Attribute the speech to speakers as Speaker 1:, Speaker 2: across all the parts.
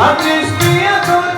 Speaker 1: I'll just be a good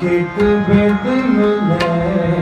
Speaker 1: खेत बेदम है।